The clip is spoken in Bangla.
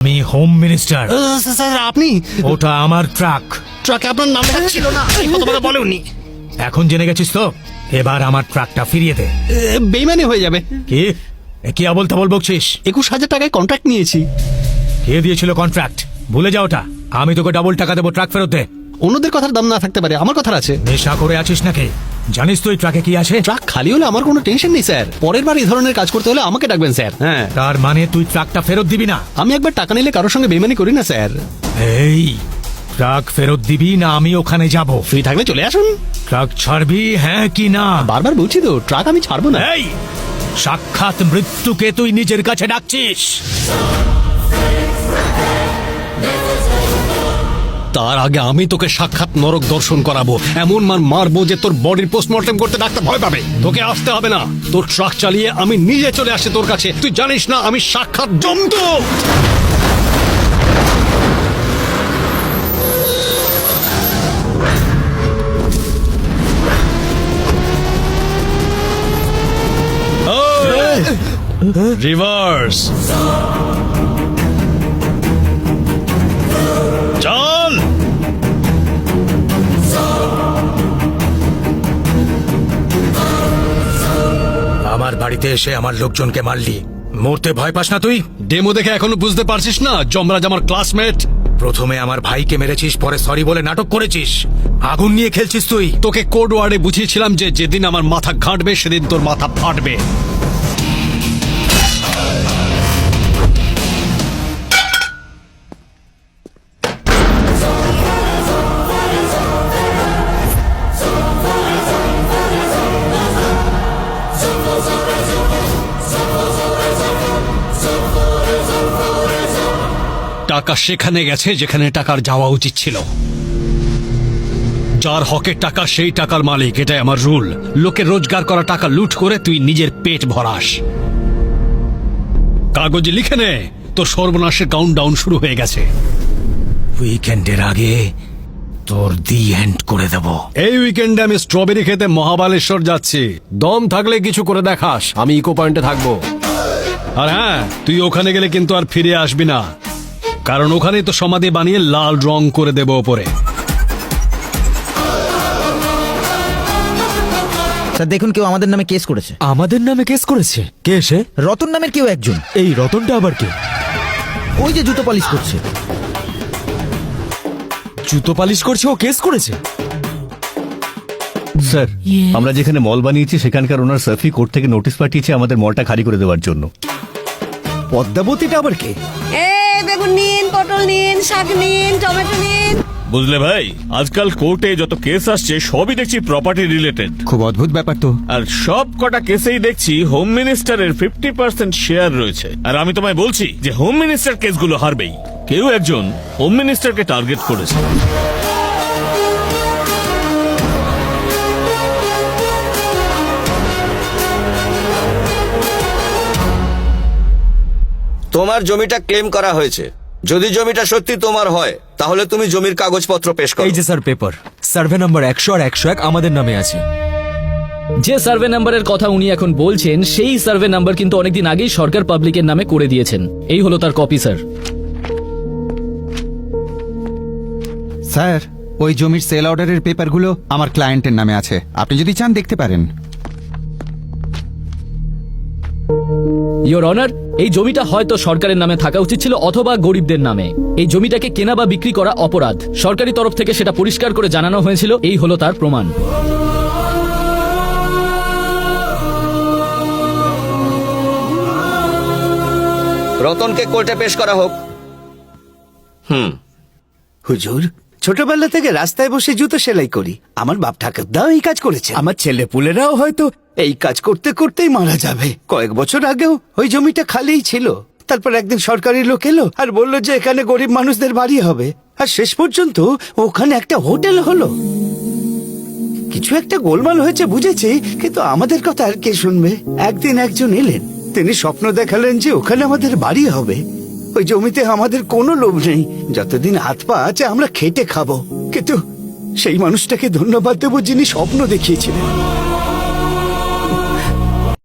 আমি হোম মিনিস্টার স্যার আপনি? ওটা আমার ট্রাক ট্রাকে আপনার নাম লেখা ছিল না। এই কথাটা বলেননি। এখন জেনে গেছিস তো? এবার আমার ট্রাকটা ফিরিয়ে দে। বেইমানি হয়ে যাবে। কি? কি আবল তাবল বকছিস? একুশ হাজার টাকায় কন্ট্রাক্ট নিয়েছি। কে দিয়েছিল কন্ট্রাক্ট ভুলে যাও ওটা। আমি তোকে ডাবল টাকা দেবো ট্রাক ফেরত দে। অন্যদের কথার দাম না থাকতে পারে আমার কথার আছে। নেশা করে আছিস নাকি? জানিস তুই ট্রাকে কি আছে ট্রাক খালি হলে আমার কোনো টেনশন নেই স্যার। পরের বার এই ধরনের কাজ করতে হলে আমাকে ডাকবেন স্যার। হ্যাঁ। তার মানে তুই ট্রাকটা ফেরত দিবি না? আমি একবার টাকা নিলে কারোর সঙ্গে বেমানি করি না স্যার। এই ট্রাক ফেরত দিবি না আমি ওখানে যাব? ফ্রি থাকলে চলে আসুন। ট্রাক ছাড়বি হ্যাঁ কি না? বারবার বলছি তো ট্রাক আমি ছাড়বো না। এই সাক্ষাৎ মৃত্যুকে তুই নিজের কাছে ডাকছিস। তার আগে আমি তোকে সাক্ষাৎ নরক দর্শন করাবো। এমন মার মারবো যে তোর বডির পোস্টমর্টম করতে ডাক্তার ভয় পাবে। তোকে আসতে হবে না। তোর ট্রাক চালিয়ে আমি নিজে চলে আসি তোর কাছে। তুই জানিস না আমি সাক্ষাৎ জমতো রিভার্স বাড়িতে এসে আমার লোকজনকে মারলি। মরতে ভয় পাস না তুই? ডেমো দেখে এখনও বুঝতে পারছিস না জমরাজ আমার ক্লাসমেট প্রথমে আমার ভাইকে মেরেছিস পরে সরি বলে নাটক করেছিস। আগুন নিয়ে খেলছিস তুই। তোকে কোড ওয়ার্ডে বুঝিয়েছিলাম যে যেদিন আমার মাথা ঘাঁটবে সেদিন তোর মাথা ফাটবে। টাকা সেখানে গেছে যেখানে টাকার যাওয়া উচিত ছিল। যার হকের টাকা সেই টাকার মালিক এটাই আমার রুল। লোকে রোজগার করা টাকা লুট করে তুই নিজের পেট ভরাস। কাগজে লিখে নে তোর সর্বনাশের কাউন্ট ডাউন শুরু হয়ে গেছে। উইকেন্ডের আগে তোর দি এন্ড করে দেব। এই উইকেন্ডে আমি স্ট্রবেরি খেতে মহাবালেশ্বর যাচ্ছি। দম থাকলে কিছু করে দেখাস আমি ইকো পয়েন্টে থাকব। আর হ্যাঁ তুই ওখানে গেলে কিন্তু আর ফিরে আসবি না। কারণ ওখানেই তো সমাধি বানিয়ে লাল রং করে দেবো ওপরে। স্যার দেখুন কেউ আমাদের নামে কেস করেছে। আমাদের নামে কেস করেছে? কে সে? রতন নামের কেউ একজন। এই রতনটা আবার কে? ওই যে জুতো পালিশ করছে। জুতো পালিশ করছে ও কেস করেছে? স্যার আমরা যেখানে মল বানিয়েছি সেখানকার ওনার সার্ফি কোর্ট থেকে নোটিশ পাঠিয়েছে আমাদের মলটা খালি করে দেওয়ার জন্য। পদ্মাবতীটা আবার কে? এ বেগুন নিন পটল নিন শাক নিন টমেটো নিন। বুঝলে ভাই আজকাল কোর্টে যত কেস আসছে সবই দেখছি প্রপার্টি রিলেটেড খুব অদ্ভুত ব্যাপার তো। আর সব কটা কেসেই দেখছি হোম মিনিস্টারের ফিফটি পার্সেন্ট শেয়ার রয়েছে। আর আমি তোমায় বলছি যে হোম মিনিস্টার কেসগুলো হারবেই। কেউ একজন হোম মিনিস্টারকে টার্গেট করেছে। তোমার জমিটা ক্লেম করা হয়েছে। যদি জমিটা সত্যি তোমার হয় তাহলে তুমি জমির কাগজপত্র পেশ করো। এই যে স্যার পেপার সার্ভে নাম্বার একশো আর একশো এক আমাদের নামে আছে। যে সার্ভে নাম্বারের কথা উনি এখন বলছেন সেই সার্ভে নাম্বার কিন্তু অনেকদিন আগেই সরকার পাবলিকের নামে করে দিয়েছেন। এই হলো তার কপি স্যার। স্যার ওই জমির সেল অর্ডারের পেপারগুলো আমার ক্লায়েন্টের নামে আছে। আপনি যদি চান দেখতে পারেন। ইয়োর অনার এই জমিটা হয়তো সরকারের নামে থাকা উচিত ছিল অথবা গরিবদের নামে। এই জমিটাকে কেনা বা বিক্রি করা অপরাধ। সরকারি তরফ থেকে সেটা পরিষ্কার করে জানানো হয়েছিল এই হলো তার প্রমাণ। রতনকে কোর্টে পেশ করা হোক। হুম। হুজুর ছোটবেলা থেকে রাস্তায় বসে জুতো সেলাই করি। আমার বাপ ঠাকুরদাও এই কাজ করেছে আমার ছেলে পুলেরাও হয়তো এই কাজ করতে করতেই মারা যাবে। কয়েক বছর আগেও ওই জমিটা খালিই ছিল। তারপর একদিন সরকারি লোক এলো আর বলল যে এখানে গরিব মানুষদের বাড়ি হবে। আর শেষ পর্যন্ত ওখানে একটা হোটেল হলো। কিছু একটা গোলমাল হয়েছে বুঝেছি, কিন্তু আমাদের কথা আর কে শুনবে? একদিন একজন এলেন। তিনি স্বপ্ন দেখালেন যে ওখানে আমাদের বাড়ি হবে। ওই জমিতে আমাদের কোনো লোভ নেই। যতদিন হাত পা আছে, আমরা খেটে খাব। কিন্তু সেই মানুষটাকে ধন্যবাদ দেবো যিনি স্বপ্ন দেখিয়েছিলেন।